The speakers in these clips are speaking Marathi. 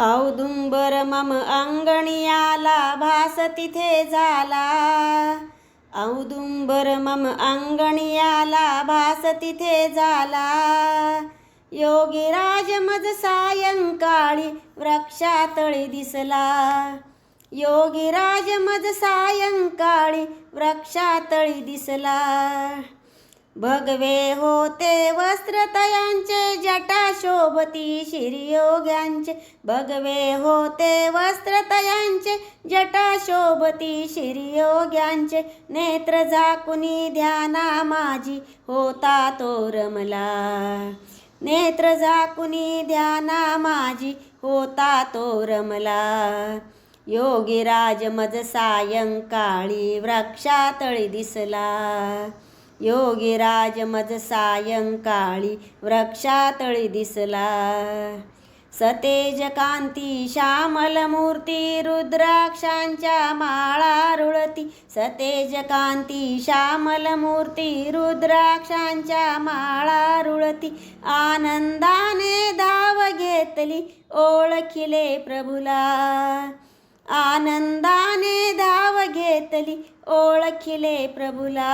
औदुंबर मम अंगणियाला आला भास तिथे झाला. औदुंबर मम अंगणियाला आला भास तिथे झाला. योगीराज मज सायंकाळी वृक्षातळी दिसला. योगीराज मज सायंकाळी वृक्षातळी दिसला. भगवे होते वस्त्र तयांचे जटा शोभती शिरयोग्यांचे भगवे होते वस्त्र तयांचे जटा शोभती शिरयोग्यांचे नेत्र झाकुनी ध्याना माझी होता तो रमला. नेत्र झाकुनी ध्याना माझी होता तो रमला. योगीराज मज सायंकाळी वृक्षातळी दिसला. योगीराज मज सायंकाळी वृक्षातळी दिसला. सतेज कांती श्यामल मूर्ती रुद्राक्षांच्या माळा रुळती. सतेज कांती श्यामल मूर्ती रुद्राक्षांच्या माळा रुळती. आनंदाने धाव घेतली ओळखिले प्रभुला. आनंदाने धाव घेतली ओळखिले प्रभुला.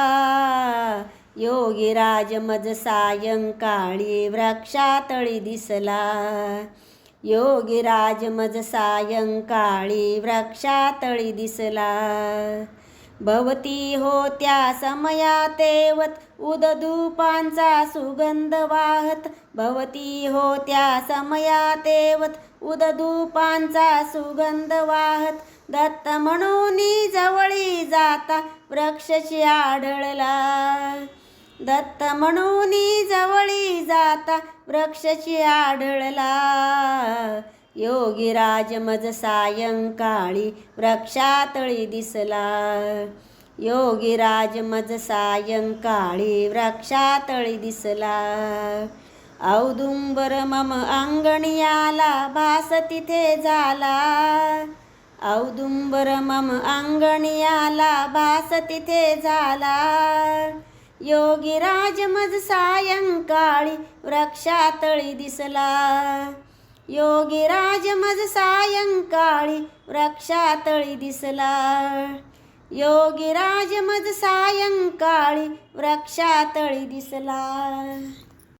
योगीराज मज सायंकाळी वृक्षातळी दिसला. योगीराज मज सायंकाळी वृक्षातळी दिसला. भवती होत्या समया तेवत उदधूपांचा सुगंध वाहत. भवती होत्या समया तेवत उदधूपांचा सुगंध वाहत. दत्त म्हणून जवळी जाता वृक्षशी आढळला. दत्त म्हणून जवळी जाता वृक्षशी आढळला. योगीराज मज सायंकाळी वृक्षातळी दिसला. योगीराज मज सायंकाळी वृक्षातळी दिसला. औदुंबर मम अंगणी आला भास तिथे झाला. औदुंबर मम अंगणियाला भास तिथे झाला. योगीराज मज सायंकाळी वृक्षातळी दिसला. योगीराज मज सायंकाळी वृक्षातळी दिसला. योगीराज मज सायंकाळी वृक्षातळी दिसला.